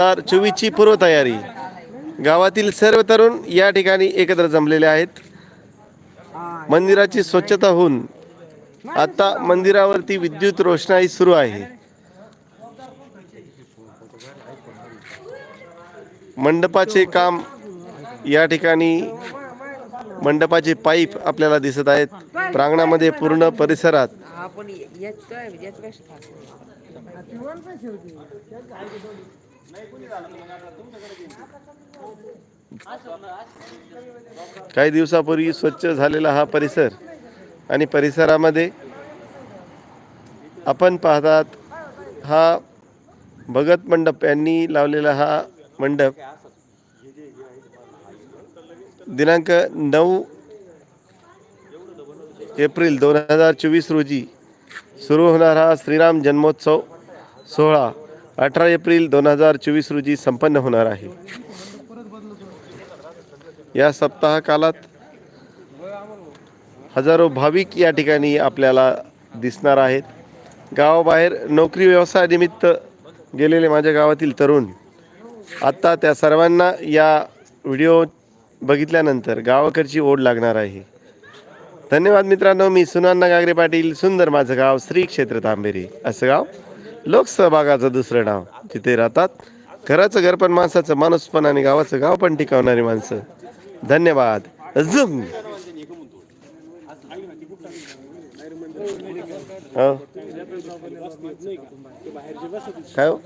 हजार चोवीसची पूर्वतयारी. गावातील सर्व तरुण या ठिकाणी एकत्र जमलेले आहेत. मंदिराची स्वच्छता होऊन आता मंदिरावरती विद्युत रोषणाई सुरू आहे. मंडपाचे काम या ठिकाणी मंडपाचे पाईप आपल्याला दिसत आहेत. प्रांगणामध्ये पूर्ण परिसरात. आपण काही दिवसापूर्वी स्वच्छ झालेला हा परिसर आणि परिसरामध्ये आपण पाहतात हा भगत मंडप यांनी लावलेला हा मंडप. दिनांक नऊ एप्रिल दोन हजार चोवीस रोजी सुरू होणारा हा श्रीराम जन्मोत्सव सोहळा. अठरा एप्रिल दोन हजार चोवीस रोजी संपन्न होणार आहे. या सप्ताह कालात हजारो भाविक या ठिकाणी आपल्याला दिसणार आहेत. गावाबाहेर नोकरी व्यवसायानिमित्त गेलेले माझ्या गावातील तरुण आत्ता त्या सर्वांना या व्हिडिओ बघितल्यानंतर गावाकडची ओढ लागणार आहे. धन्यवाद मित्रांनो मी सुनान्ना गागरे पाटील सुंदर माझं गाव श्री क्षेत्र तांबेरी. असं गाव लोकसहभागाचं दुसरं नाव. तिथे राहतात. घराचं घर पण माणसाचं माणूस पण आणि गावाचं गाव पण टिकवणारी माणसं. धन्यवाद. अजून काय हो?